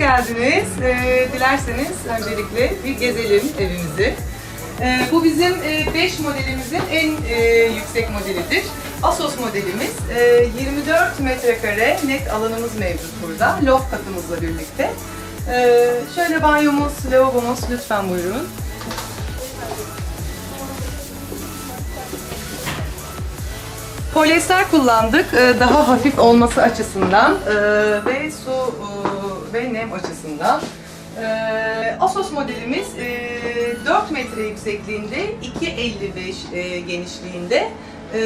geldiniz. Ee, dilerseniz öncelikle bir gezelim evimizi. Ee, bu bizim 5 modelimizin en e, yüksek modelidir. Asos modelimiz. Ee, 24 metrekare net alanımız mevcut burada. Loft katımızla birlikte. Ee, şöyle banyomuz, lavabomuz lütfen buyurun. Polyester kullandık e, daha hafif olması açısından e, ve su e, nem açısından. E, Asos modelimiz e, 4 metre yüksekliğinde, 2.55 e, genişliğinde, e,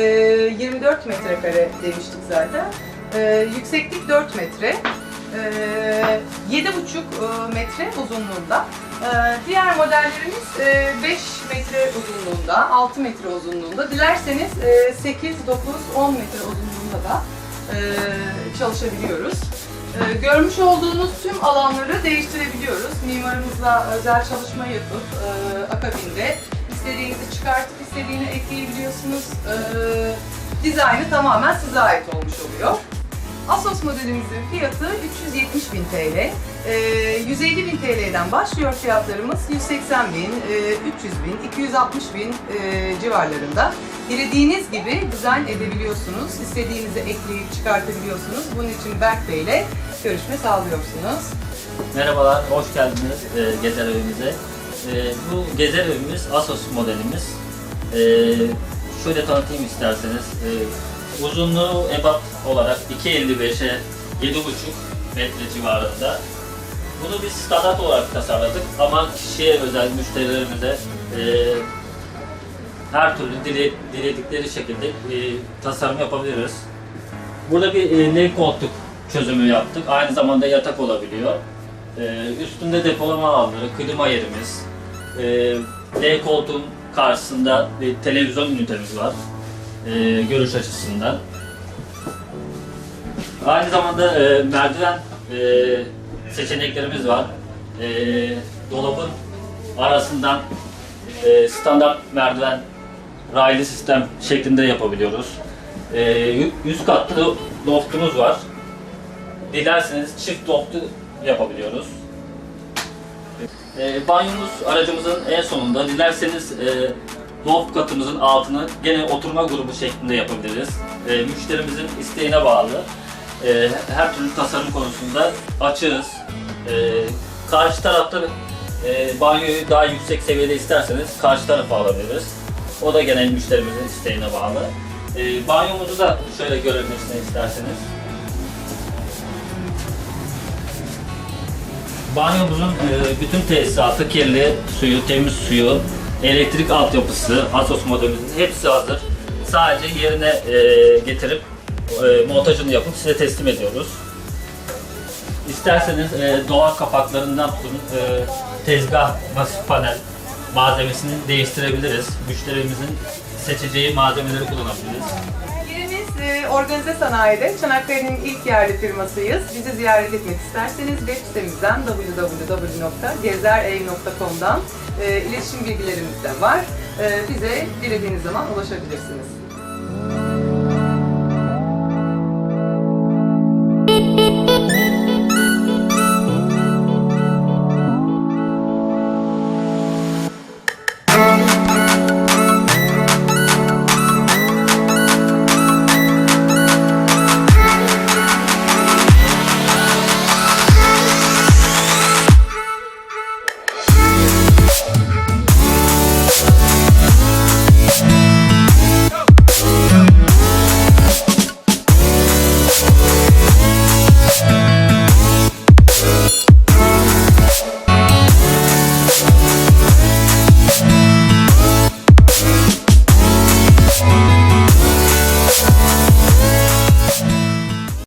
24 metrekare demiştik zaten. E, Yükseklik 4 metre. Ee, 7,5 e, metre uzunluğunda. Diğer modellerimiz e, 5 metre uzunluğunda, 6 metre uzunluğunda. Dilerseniz e, 8, 9, 10 metre uzunluğunda da e, çalışabiliyoruz. E, Görmüş olduğunuz tüm alanları değiştirebiliyoruz. Mimarımızla özel çalışma yapıp e, akabinde istediğinizi çıkartıp istediğini ekleyebiliyorsunuz. E, Dizaynı tamamen size ait olmuş oluyor. Asos modelimizin fiyatı 370 bin TL. Ee, 150 bin TL'den başlıyor fiyatlarımız. 180 bin, e, 300 bin, 260 bin e, civarlarında. Dilediğiniz gibi dizayn edebiliyorsunuz. İstediğinizi ekleyip çıkartabiliyorsunuz. Bunun için Berk Bey ile görüşme sağlıyorsunuz. Merhabalar, hoş geldiniz e, Gezer evimize. E, bu Gezer evimiz Asos modelimiz. E, şöyle tanıtayım isterseniz. E, uzunluğu ebat olarak 2.55'e 7.5 metre civarında. Bunu biz standart olarak tasarladık ama kişiye özel müşterilerimize e, her türlü dile, diledikleri şekilde e, tasarım yapabiliriz. Burada bir e, L koltuk çözümü yaptık. Aynı zamanda yatak olabiliyor. E, üstünde depolama alanları, klima yerimiz. E, L koltuğun karşısında bir televizyon ünitemiz var. E, görüş açısından. Aynı zamanda e, merdiven e, seçeneklerimiz var. E, dolabın arasından e, standart merdiven raylı sistem şeklinde yapabiliyoruz. E, yü- üst katlı loftumuz var. Dilerseniz çift loftu yapabiliyoruz. E, banyomuz aracımızın en sonunda. Dilerseniz e, loft katımızın altını gene oturma grubu şeklinde yapabiliriz. E, müşterimizin isteğine bağlı. E, her türlü tasarım konusunda açığız. E, karşı tarafta e, banyoyu daha yüksek seviyede isterseniz karşı tarafa alabiliriz. O da gene müşterimizin isteğine bağlı. E, banyomuzu da şöyle görebilirsiniz isterseniz. Banyomuzun e, bütün tesisatı, kirli suyu, temiz suyu, elektrik altyapısı, Asos modelimizin hepsi hazır. Sadece yerine e, getirip e, montajını yapıp size teslim ediyoruz. İsterseniz e, doğal kapaklarından tutun e, tezgah, masif panel malzemesini değiştirebiliriz. Müşterimizin seçeceği malzemeleri kullanabiliriz. Organize sanayide. Çanakkale'nin ilk yerli firmasıyız. Bizi ziyaret etmek isterseniz web sitemizden www.gezerev.com'dan e, iletişim bilgilerimiz de var. E, bize dilediğiniz zaman ulaşabilirsiniz.